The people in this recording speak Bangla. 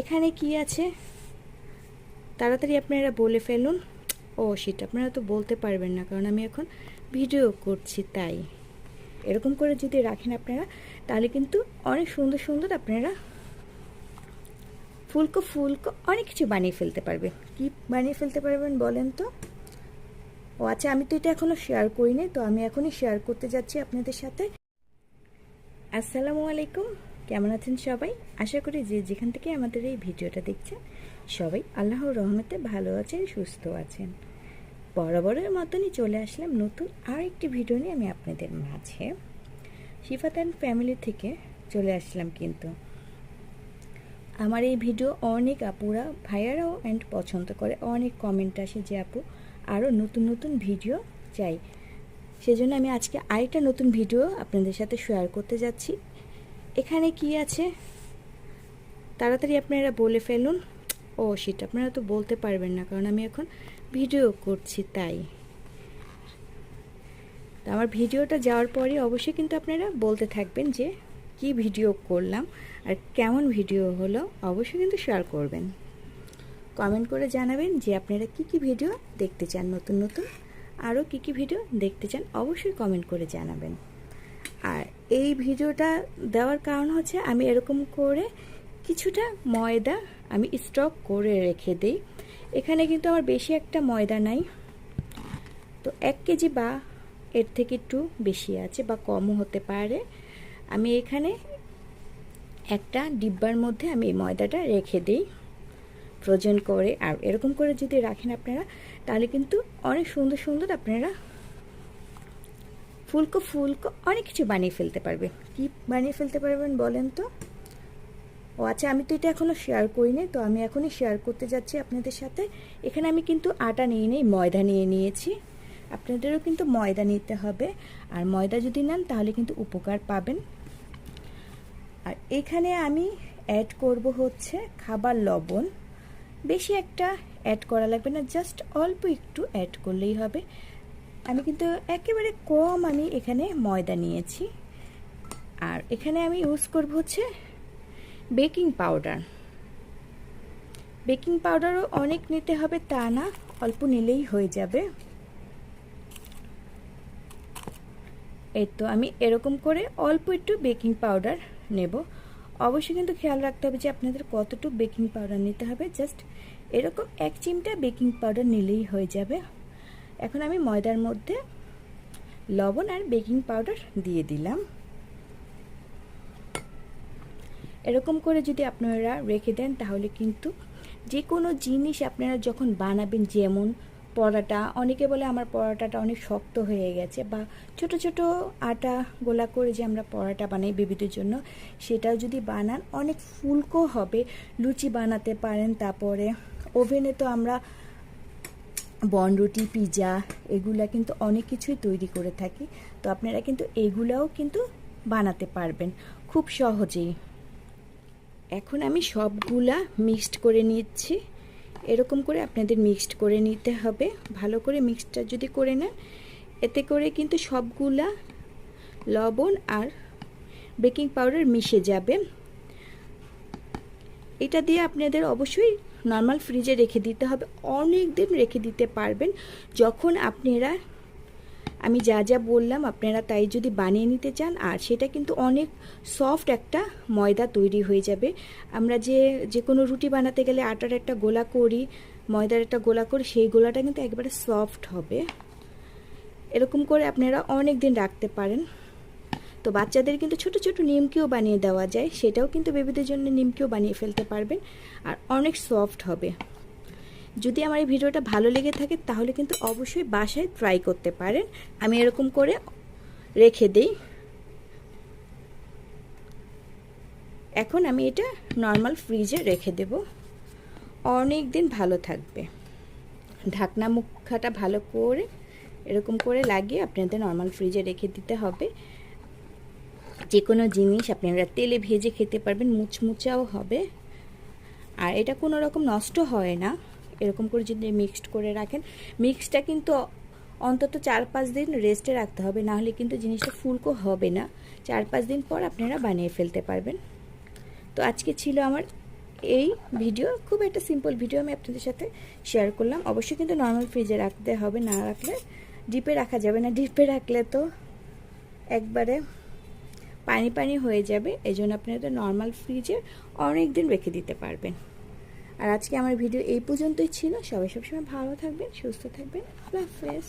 এখানে কি আছে? তাড়াতাড়ি আপনারা বলে ফেলুন। ও সেটা আপনারা তো বলতে পারবেন না, কারণ আমি এখন ভিডিও করছি, তাই। এরকম করে যদি রাখেন আপনারা, তাহলে কিন্তু অনেক সুন্দর সুন্দর আপনারা ফুলকো ফুলকো অনেক কিছু বানিয়ে ফেলতে পারবেন। কি বানিয়ে ফেলতে পারবেন বলেন তো? ও আচ্ছা আমি তো এটা এখনও শেয়ার করিনি, তো আমি এখনই শেয়ার করতে যাচ্ছি আপনাদের সাথে। আসসালামু আলাইকুম। কেমন আছেন সবাই? আশা করি যে যেখান থেকে আমাদের এই ভিডিওটা দেখছেন, সবাই আল্লাহর রহমতে ভালো আছেন, সুস্থ আছেন। বরাবরের মতনই চলে আসলাম নতুন আর একটি ভিডিও নিয়ে আমি আপনাদের মাঝে। শিফাত অ্যান্ড ফ্যামিলি থেকে চলে আসলাম কিন্তু। আমার এই ভিডিও অনেক আপুরা, ভাইয়ারাও অ্যান্ড পছন্দ করে, অনেক কমেন্ট আসে যে আপু আরও নতুন নতুন ভিডিও চাই। সেজন্য আমি আজকে আরেকটা নতুন ভিডিও আপনাদের সাথে শেয়ার করতে যাচ্ছি। এখানে কি আছে? তাড়াতাড়ি আপনারা বলে ফেলুন। ও সেটা আপনারা তো বলতে পারবেন না, কারণ আমি এখন ভিডিও করছি, তাই। তো আমার ভিডিওটা যাওয়ার পরে অবশ্যই কিন্তু আপনারা বলতে থাকবেন যে, কি ভিডিও করলাম আর কেমন ভিডিও হলো, অবশ্যই কিন্তু শেয়ার করবেন। কমেন্ট করে জানাবেন যে আপনারা কি কি ভিডিও দেখতে চান, নতুন নতুন। আরও কি কি ভিডিও দেখতে চান, অবশ্যই কমেন্ট করে জানাবেন। আর এই ভিডিওটা দেওয়ার কারণ হচ্ছে আমি এরকম করে কিছুটা ময়দা আমি স্টক করে রেখে দিই। এখানে কিন্তু আমার বেশি একটা ময়দা নাই। তো এক কেজি বা এর থেকে একটু বেশি আছে বা কমও হতে পারে। আমি এখানে একটা ডিব্বার মধ্যে আমি এই ময়দাটা রেখে দিই ফ্রোজেন করে। আর এরকম করে যদি রাখেন আপনারা, তাহলে কিন্তু অনেক সুন্দর সুন্দর আপনারা ফুলকো ফুলকো অনেক কিছু বানিয়ে ফেলতে পারবে। কি বানিয়ে ফেলতে পারবেন বলেন তো? ও আচ্ছা আমি তো এটা এখনও শেয়ার করিনি, তো আমি এখনই শেয়ার করতে যাচ্ছি আপনাদের সাথে। এখানে আমি কিন্তু আটা নিয়ে নিই, ময়দা নিয়ে নিয়েছি। আপনাদেরও কিন্তু ময়দা নিতে হবে। আর ময়দা যদি নেন, তাহলে কিন্তু উপকার পাবেন। আর এখানে আমি অ্যাড করব হচ্ছে খাবার লবণ। বেশি একটা অ্যাড করা লাগবে না জাস্ট অল্প একটু অ্যাড করলেই হবে। আমি কিন্তু একেবারে কম আমি এখানে ময়দা নিয়েছি। আর এখানে আমি ইউজ করব হচ্ছে বেকিং পাউডার বেকিং পাউডারও অনেক নিতে হবে তা না, অল্প নিলেই হয়ে যাবে। এই তো আমি এরকম করে অল্প একটু বেকিং পাউডার নেব। অবশ্যই কিন্তু খেয়াল রাখতে হবে যে আপনাদের কতটুকু বেকিং পাউডার নিতে হবে। জাস্ট এরকম এক চিমটা বেকিং পাউডার নিলেই হয়ে যাবে। এখন আমি ময়দার মধ্যে লবণ আর বেকিং পাউডার দিয়ে দিলাম। এরকম করে যদি আপনারা রেখে দেন, তাহলে কিন্তু যে কোনো জিনিস আপনারা যখন বানাবেন, যেমন পরোটা, অনেকে বলে আমার পরোটাটা অনেক শক্ত হয়ে গেছে বা ছোট ছোট আটা গোলা করে যে আমরা পরোটা বানাই বেবিদের জন্য, সেটাও যদি বানান, অনেক ফুলকো হবে, লুচি বানাতে পারেন, তারপরে ওভেনে তো আমরা বনরুটি, পিজা, এগুলা কিন্তু অনেক কিছুই তৈরি করে থাকি। তো আপনারা কিন্তু এগুলাও কিন্তু বানাতে পারবেন খুব সহজেই। এখন আমি সবগুলা মিক্সড করে নিচ্ছি। এরকম করে আপনাদের মিক্সড করে নিতে হবে। ভালো করে মিক্সডটা যদি করে নেন, এতে করে কিন্তু সবগুলা লবণ আর বেকিং পাউডার মিশে যাবে। এটা দিয়ে আপনাদের অবশ্যই নর্মাল ফ্রিজে রেখে দিতে হবে। অনেক দিন রেখে দিতে পারবেন। যখন আপনারা, আমি যা যা বললাম, আপনারা তাই যদি বানিয়ে নিতে চান, আর সেটা কিন্তু অনেক সফট একটা ময়দা তৈরি হয়ে যাবে। আমরা যে যে কোনো রুটি বানাতে গেলে আটার একটা গোলা করি, ময়দার একটা গোলা করি, সেই গোলাটা কিন্তু একবারে সফট হবে। এরকম করে আপনারা অনেক দিন রাখতে পারেন। তো বাচ্চাদের কিন্তু ছোট ছোট নিমকিও বানিয়ে দেওয়া যায়, সেটাও কিন্তু বেবিদের জন্য নিমকিও বানিয়ে ফেলতে পারবেন আর অনেক সফট হবে। যদি আমার এই ভিডিওটা ভালো লেগে থাকে তাহলে কিন্তু অবশ্যই বাসায় ট্রাই করতে পারেন। আমি এরকম করে রেখে দিই। এখন আমি এটা নর্মাল ফ্রিজে রেখে দেব। অনেক দিন ভালো থাকবে। ঢাকনা মুখাটা ভালো করে এরকম করে লাগিয়ে আপনাদের নর্মাল ফ্রিজে রেখে দিতে হবে। যে কোনো জিনিস আপনারা তেলে ভেজে খেতে পারবেন, মুচমুচাও হবে। আর এটা কোনো রকম নষ্ট হয় না। এরকম করে যদি মিক্সড করে রাখেন মিক্সটা কিন্তু অন্তত চার পাঁচ দিন রেস্টে রাখতে হবে, না হলে কিন্তু জিনিসটা ফুলকো হবে না। চার পাঁচ দিন পর আপনারা বানিয়ে ফেলতে পারবেন। তো আজকে ছিল আমার এই ভিডিও খুব একটা সিম্পল ভিডিও আমি আপনাদের সাথে শেয়ার করলাম। অবশ্যই কিন্তু নর্মাল ফ্রিজে রাখতে হবে, না রাখলে ডিপে রাখা যাবে না। ডিপে রাখলে তো একবারে পানি পানি হয়ে যাবে এই জন্য আপনারা নর্মাল ফ্রিজে অনেক দিন রেখে দিতে পারবেন। আর আজকে আমার ভিডিও এই পর্যন্তই ছিল। সবাই সবসময় ভালো থাকবেন, সুস্থ থাকবেন। আল্লাহ হাফেজ।